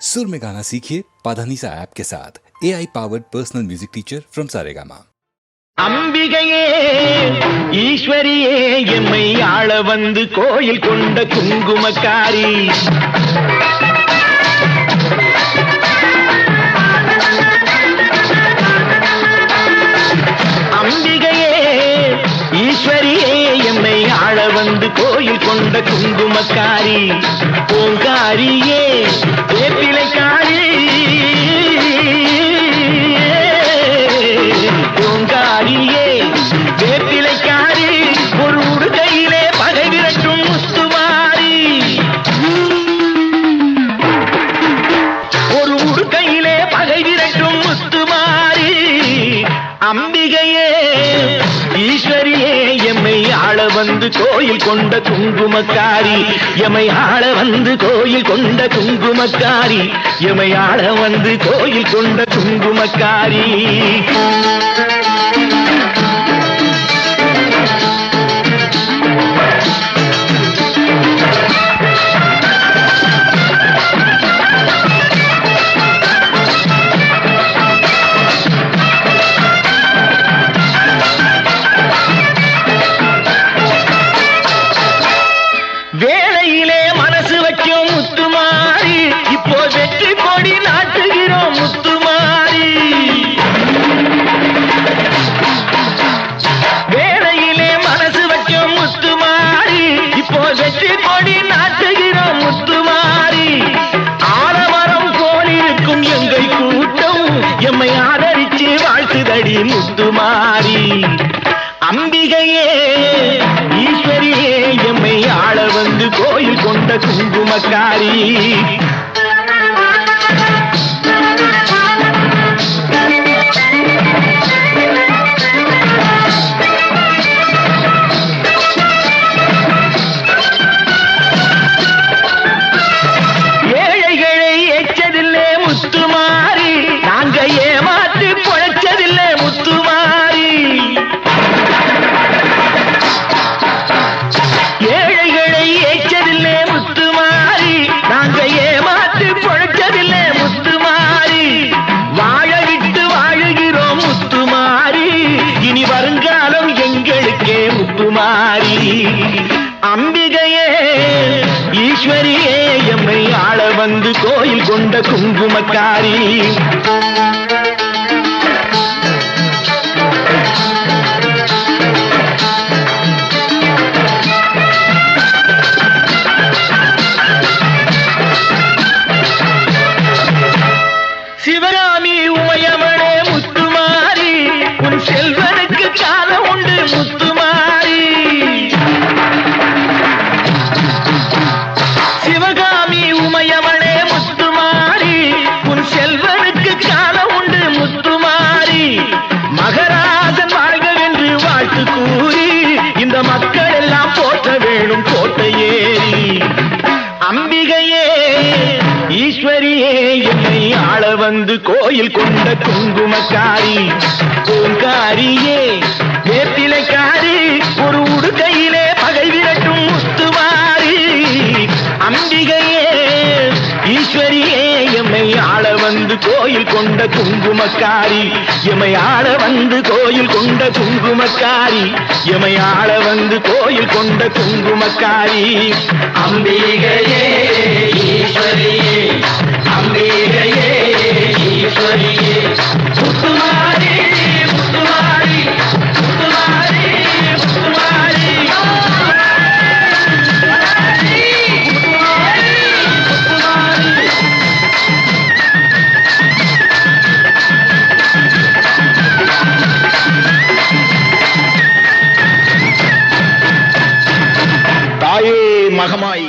सुर में गाना सीखिए पाधानीसा ऐप के साथ A I powered personal music teacher from Saregama அம்பிகையே ஈஸ்வரியே எம்மை ஆள வந்து கோயில் கொண்ட குங்குமக்காரி கோயில் கொண்ட குங்குமக்காரி பூங்காரியே வேப்பிலைக்காரி. பூங்காரியே வேப்பிலைக்காரி ஒரு உடுகையிலே பகை விரட்டும் முத்துமாரி ஒரு உடுக்கையிலே பகை விரட்டும் முத்துமாரி அம்பிகையே ஈஸ்வரியே எம் ஆள வந்து கோயில் கொண்ட குங்குமக்காரி. எமை ஆள வந்து கோயில் கொண்ட குங்குமக்காரி. எமை ஆள வந்து கோயில் கொண்ட குங்குமக்காரி. அடி வாழ்த்துதடி முத்துமாரி அம்பிகையே ஈஸ்வரியே எம்மை ஆள வந்து கோயில் கொண்ட குங்குமக்காரி. வந்து கோயில் கொண்ட குங்குமக்காரி. சிவகாமி உமையவளே முத்துமாரி உன் செல்வனுக்கு காலம் உண்டு முத்து மக்கள் எல்லாம் போற்ற வேணும் கோட்டையே. அம்பிகையே ஈஸ்வரியே என்னை ஆள வந்து கோயில் கொண்ட குங்குமக்காரி. பூங்காரியே வேப்பிலைக்காரி ஒரு உடுக்கையிலே கோயில் கொண்ட குங்குமக்காரி. எமையாள வந்து கோயில் கொண்ட குங்குமக்காரி. எமையாள வந்து கோயில் கொண்ட குங்குமக்காரி. அம்பிகையே മഹമായി